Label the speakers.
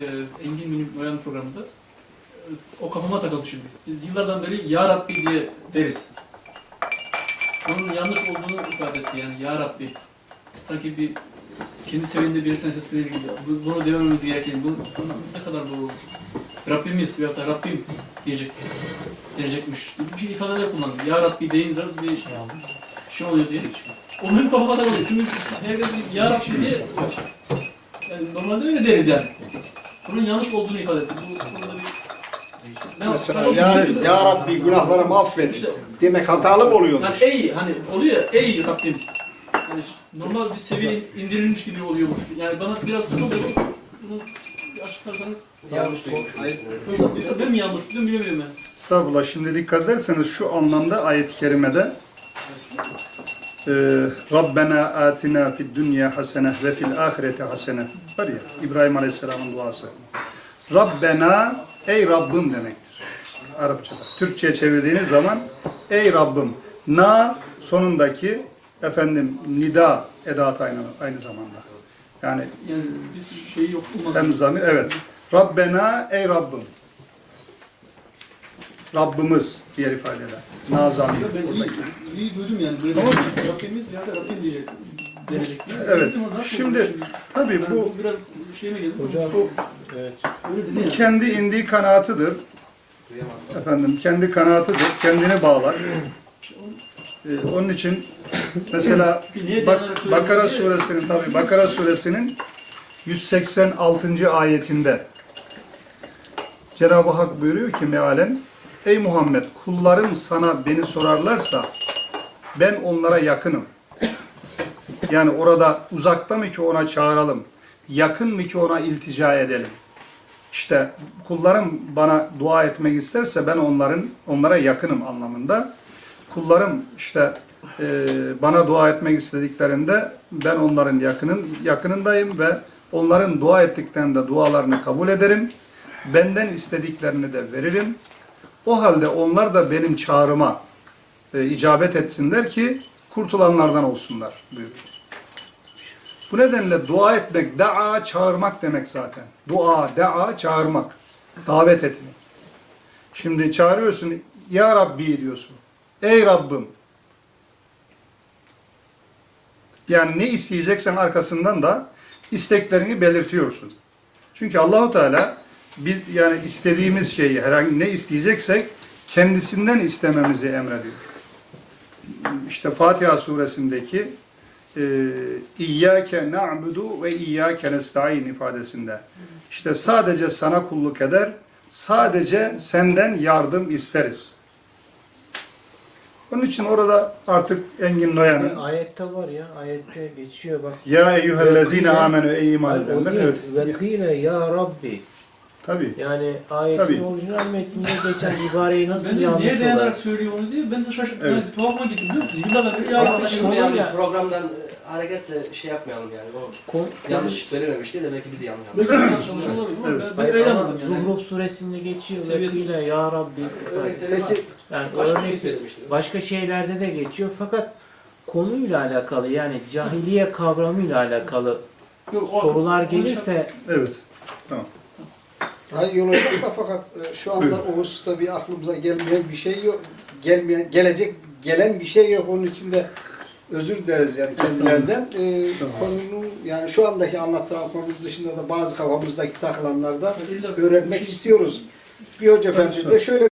Speaker 1: e, Engin Münim Noyan programında e, o kafama takıldı şimdi. Biz yıllardan beri Ya Rabbi diye deriz. Bunun yanlış olduğunu ifade etti yani Ya Rabbi. Sanki bir kendi seviyinde birisine seslenir gibi. Bu- Bunu demememiz gereken, bu, bu ne kadar bu Rabbimiz veyahut da Rabbim diyecek denecekmiş. Bir şey ifadeler kullanıyor. Ya Rabbi deyince bir şey oluyor diye. O benim kafama takıldı. Çünkü herkes Ya Rabbi diye yani normalde öyle deriz yani. Bunun yanlış olduğunu ifade etti. Bu konuda bir... Ben,
Speaker 2: Mesela
Speaker 1: ben
Speaker 2: ya, ya Rabbi günahlarımı affet
Speaker 1: İşte-
Speaker 2: demek hatalı mı oluyor?
Speaker 1: Yani ey hani oluyor ya ey Rabbim. Yani normal bir seviye indirilmiş gibi oluyormuş. Yani bana biraz çok bunu açıklarsanız
Speaker 3: Yanlış duymuş.
Speaker 1: Ben mi yanlış biliyorum bilemiyorum ben.
Speaker 4: Estağfurullah. Şimdi dikkat ederseniz şu anlamda ayet-i kerimede Rabbena atina fid dünya hasene ve fil ahireti hasene var ya İbrahim Aleyhisselam'ın duası. Rabbena ey Rabbim demektir. Arapçada. Türkçe'ye çevirdiğiniz zaman ey Rabbim. Na sonundaki efendim nida edatı aynı, aynı zamanda. Yani
Speaker 1: Yani bir şeyi yok.
Speaker 4: Temiz zamir, evet. Rabbena ey Rabbim. Rabbimiz diğer ifadeler. Nazami.
Speaker 5: Ben iyi, iyi duydum yani. Böyle Rabbimiz ya da Rabbim diye.
Speaker 1: denecek.
Speaker 4: Evet. Şimdi tabii bu
Speaker 1: bu biraz şeyime geldi.
Speaker 3: Hocam,
Speaker 4: bu
Speaker 3: evet.
Speaker 1: ya.
Speaker 4: kendi indiği kanaatıdır. Efendim kendi kanaatıdır. Kendini bağlar. Ee, onun için mesela bak, Bakara suresinin tabii Bakara suresinin 186. ayetinde Cenab-ı Hak buyuruyor ki mealen Ey Muhammed kullarım sana beni sorarlarsa ben onlara yakınım. Yani orada uzakta mı ki ona çağıralım? Yakın mı ki ona iltica edelim? İşte kullarım bana dua etmek isterse ben onların onlara yakınım anlamında. Kullarım işte e, bana dua etmek istediklerinde ben onların yakının yakınındayım ve onların dua ettiklerinde dualarını kabul ederim. Benden istediklerini de veririm. O halde onlar da benim çağrıma e, icabet etsinler ki kurtulanlardan olsunlar buyuruyor. Bu nedenle dua etmek, da'a çağırmak demek zaten. Dua, da'a çağırmak, davet etmek. Şimdi çağırıyorsun, Ya Rabbi diyorsun. Ey Rabbim. Yani ne isteyeceksen arkasından da isteklerini belirtiyorsun. Çünkü Allahu Teala biz yani istediğimiz şeyi herhangi ne isteyeceksek kendisinden istememizi emrediyor. İşte Fatiha suresindeki e, İyyâke na'budu ve İyyâke nesta'in ifadesinde. İşte sadece sana kulluk eder, sadece senden yardım isteriz. Onun için orada artık Engin Noyan'ın
Speaker 3: Ayette var ya, ayette geçiyor bak.
Speaker 4: Ya eyyühellezine amenü ey iman edenler.
Speaker 3: Ve kıyla ya Rabbi.
Speaker 4: Tabii.
Speaker 3: Yani ayetin
Speaker 4: Tabii.
Speaker 3: orijinal metninde geçen ibareyi nasıl
Speaker 1: Ben de
Speaker 3: yanlış
Speaker 1: niye dayanarak
Speaker 3: olarak?
Speaker 1: söylüyor onu diye ben de şaşırdım.
Speaker 4: Evet.
Speaker 1: Yani tuhafıma gitti biliyor musun? Yıllardan beri ya
Speaker 3: Ama şimdi ya-
Speaker 6: yani
Speaker 3: ya-
Speaker 6: programdan e, hareketle şey yapmayalım yani. O
Speaker 3: Kon-
Speaker 6: yanlış söylememişti de belki bizi yanlış.
Speaker 1: Belki yanlış anlaşılma olabilir ama ben, ben
Speaker 3: Hayır,
Speaker 1: öyle
Speaker 3: ama
Speaker 1: anladım yani.
Speaker 3: Zuhruf suresinde geçiyor ve
Speaker 1: Seviyesi-
Speaker 3: kıyla ya Rabbi.
Speaker 6: Örnekleri var.
Speaker 2: Peki
Speaker 3: Yani
Speaker 6: Başka bir şey
Speaker 3: örnek
Speaker 6: söylemişti.
Speaker 3: başka şeylerde de geçiyor fakat konuyla alakalı yani cahiliye kavramıyla alakalı
Speaker 1: Yok, o-
Speaker 3: sorular gelirse
Speaker 4: Evet.
Speaker 2: Hayır yola çıkma fakat e, şu anda
Speaker 4: Buyurun.
Speaker 2: o hususta bir aklımıza gelmeyen bir şey yok. Gelmeyen, gelecek gelen bir şey yok. Onun için de özür dileriz yani kendilerden. E, konunun yani şu andaki anlatılan konumuz dışında da bazı kafamızdaki takılanlarda öğrenmek
Speaker 1: şey-
Speaker 2: istiyoruz. Bir hoca efendi de şöyle